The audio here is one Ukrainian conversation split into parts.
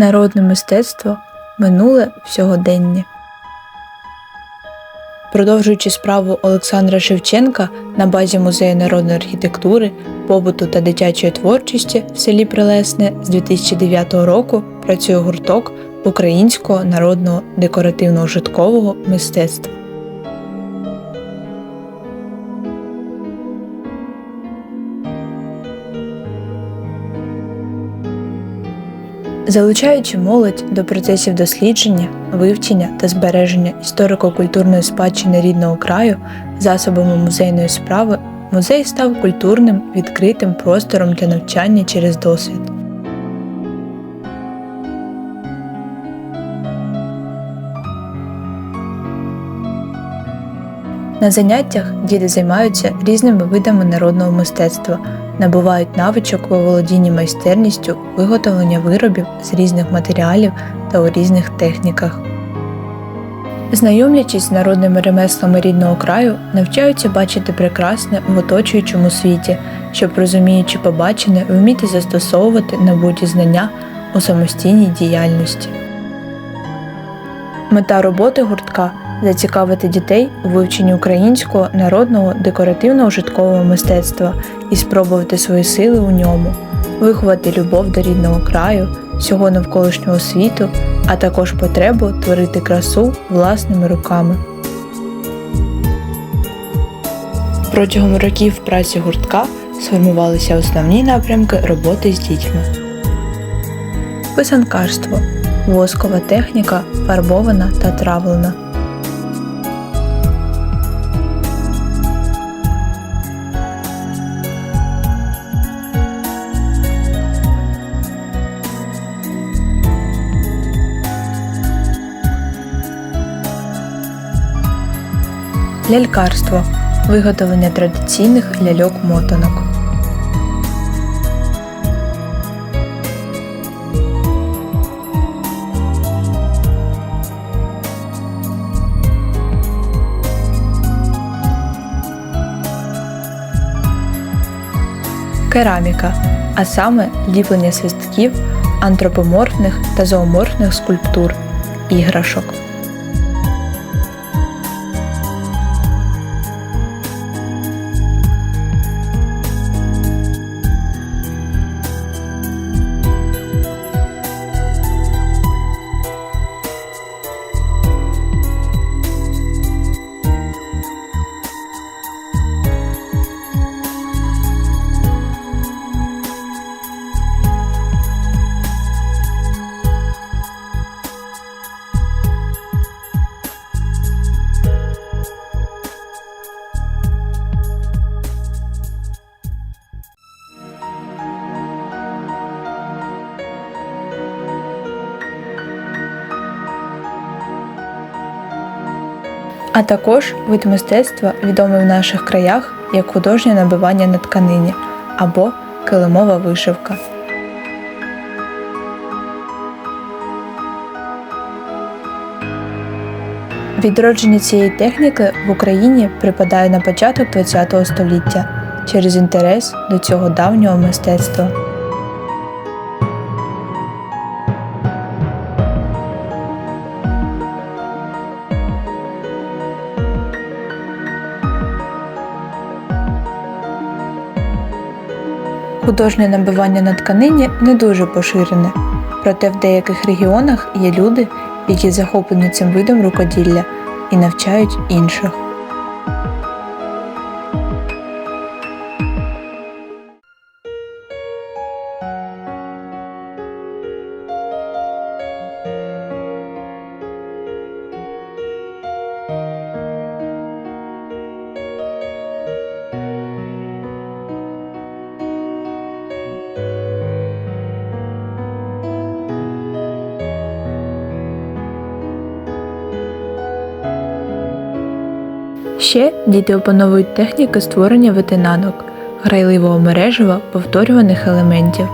Народне мистецтво минуле в сьогоденні. Продовжуючи справу Олександра Шевченка на базі Музею народної архітектури, побуту та дитячої творчості в селі Прилесне з 2009 року працює гурток українського народного декоративно-ужиткового мистецтва. Залучаючи молодь до процесів дослідження, вивчення та збереження історико-культурної спадщини рідного краю засобами музейної справи, музей став культурним відкритим простором для навчання через досвід. На заняттях діти займаються різними видами народного мистецтва, набувають навичок у володінні майстерністю виготовлення виробів з різних матеріалів та у різних техніках. Знайомлячись з народними ремеслами рідного краю, навчаються бачити прекрасне в оточуючому світі, щоб, розуміючи побачене, вміти застосовувати набуті знання у самостійній діяльності. Мета роботи гуртка зацікавити дітей у вивченні українського народного декоративно-ужиткового мистецтва і спробувати свої сили у ньому, виховати любов до рідного краю, всього навколишнього світу, а також потребу творити красу власними руками. Протягом років праці гуртка сформувалися основні напрямки роботи з дітьми. Писанкарство воскова техніка, фарбована та травлена. Лялькарство виготовлення традиційних ляльок-мотанок. Кераміка, а саме ліплення свистків, антропоморфних та зооморфних скульптур, іграшок. А також вид мистецтва, відомий в наших краях як художнє набивання на тканині або килимова вишивка. Відродження цієї техніки в Україні припадає на початок ХХ століття через інтерес до цього давнього мистецтва. Художнє набивання на тканині не дуже поширене, проте в деяких регіонах є люди, які захоплені цим видом рукоділля і навчають інших. Ще діти опановують техніки створення витинанок, грайливого мережева повторюваних елементів.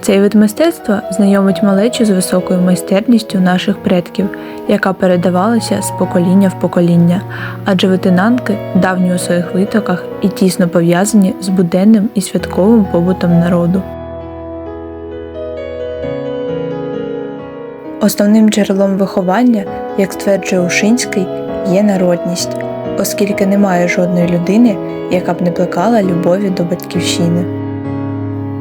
Цей вид мистецтва знайомить малечу з високою майстерністю наших предків, яка передавалася з покоління в покоління, адже витинанки давні у своїх витоках і тісно пов'язані з буденним і святковим побутом народу. Основним джерелом виховання, як стверджує Ушинський, є народність, оскільки немає жодної людини, яка б не плекала любові до батьківщини.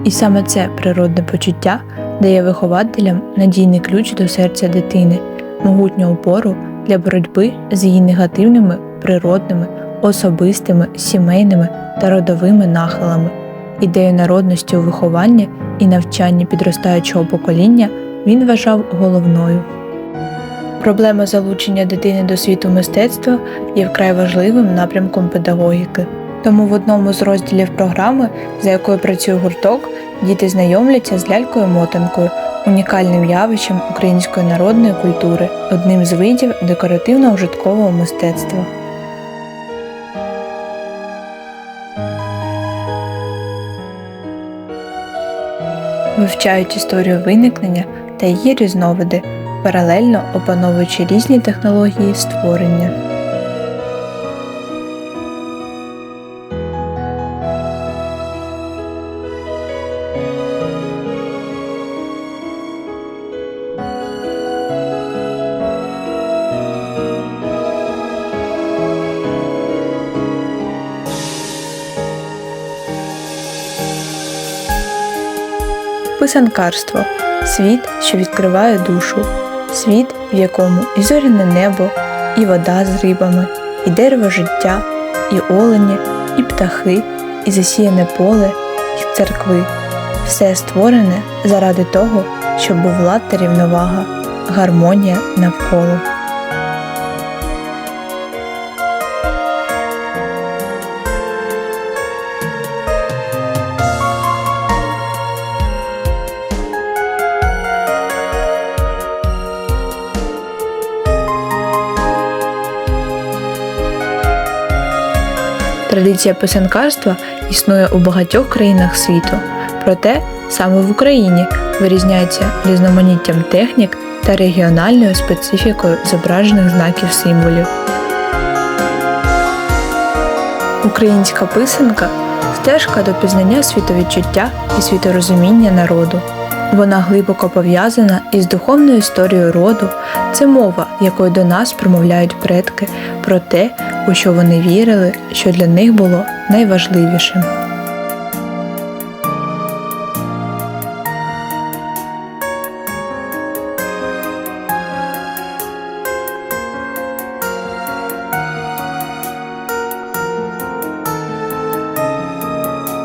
І саме це природне почуття дає вихователям надійний ключ до серця дитини, могутню опору для боротьби з її негативними природними, особистими, сімейними та родовими нахилами. Ідею народності у вихованні і навчанні підростаючого покоління він вважав головною. Проблема залучення дитини до світу мистецтва є вкрай важливим напрямком педагогіки. Тому в одному з розділів програми, за якою працює гурток, діти знайомляться з лялькою-мотанкою, унікальним явищем української народної культури, одним з видів декоративно-ужиткового мистецтва. Вивчають історію виникнення та її різновиди, паралельно опановуючи різні технології створення. Писанкарство світ, що відкриває душу, світ, в якому і зоряне небо, і вода з рибами, і дерево життя, і олені, і птахи, і засіяне поле, і церкви. Все створене заради того, щоб була та рівновага, гармонія навколо. Традиція писанкарства існує у багатьох країнах світу, проте саме в Україні вирізняється різноманіттям технік та регіональною специфікою зображених знаків символів. Українська писанка стежка до пізнання світовідчуття і світорозуміння народу. Вона глибоко пов'язана із духовною історією роду. Це мова, якою до нас промовляють предки про те, у що вони вірили, що для них було найважливішим.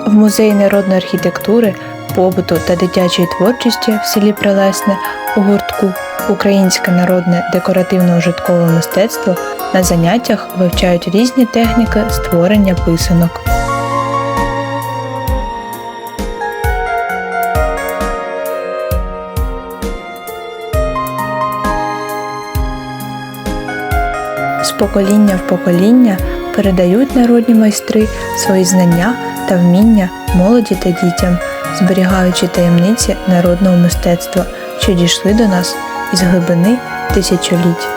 В музеї народної архітектури, побуту та дитячої творчості в селі Прилесне у гуртку Українське народне декоративно-ужиткове мистецтво на заняттях вивчають різні техніки створення писанок. З покоління в покоління передають народні майстри свої знання та вміння молоді та дітям, зберігаючи таємниці народного мистецтва, що дійшли до нас із глибини тисячоліть.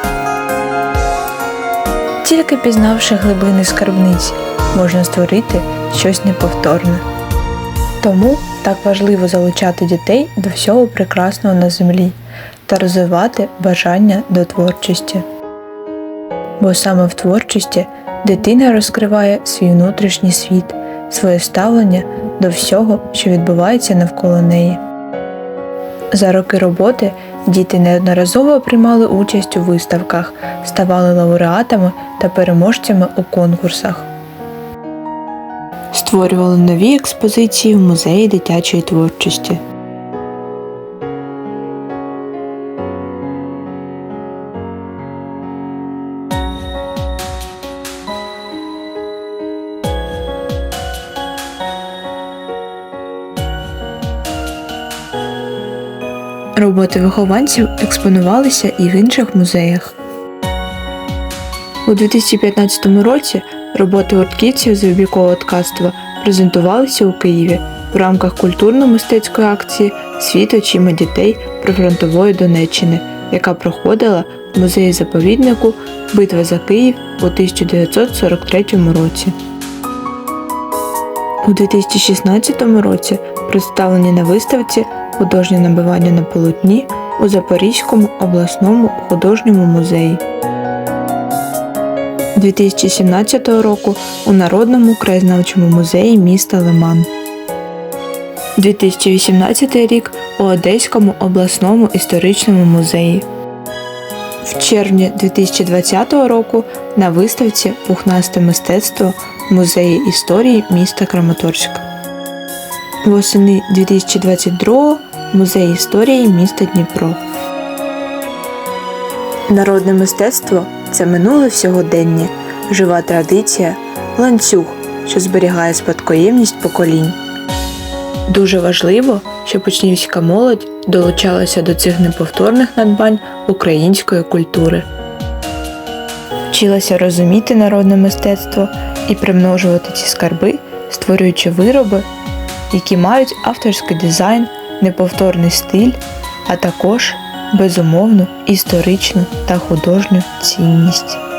Тільки пізнавши глибини скарбниць, можна створити щось неповторне. Тому так важливо залучати дітей до всього прекрасного на землі та розвивати бажання до творчості. Бо саме в творчості дитина розкриває свій внутрішній світ, своє ставлення до всього, що відбувається навколо неї. За роки роботи діти неодноразово приймали участь у виставках, ставали лауреатами та переможцями у конкурсах. Створювали нові експозиції в музеї дитячої творчості. Роботи вихованців експонувалися і в інших музеях. У 2015 році роботи гуртківців з вибіркового ткацтва презентувалися у Києві в рамках культурно-мистецької акції Світ очима дітей прифронтової Донеччини, яка проходила в музеї заповіднику Битва за Київ у 1943 році. У 2016 році представлені на виставці художнє набивання на полотні у Запорізькому обласному художньому музеї. 2017 року у Народному краєзнавчому музеї міста Лиман. 2018 рік у Одеському обласному історичному музеї. В червні 2020 року на виставці Пухнасте мистецтво Музеї історії міста Краматорська. Восени 2022 Музей історії міста Дніпро. Народне мистецтво це минуле сьогодення, жива традиція, ланцюг, що зберігає спадкоємність поколінь. Дуже важливо, щоб учнівська молодь долучалася до цих неповторних надбань української культури. Вчилася розуміти народне мистецтво і примножувати ці скарби, створюючи вироби, які мають авторський дизайн, неповторний стиль, а також безумовну історичну та художню цінність.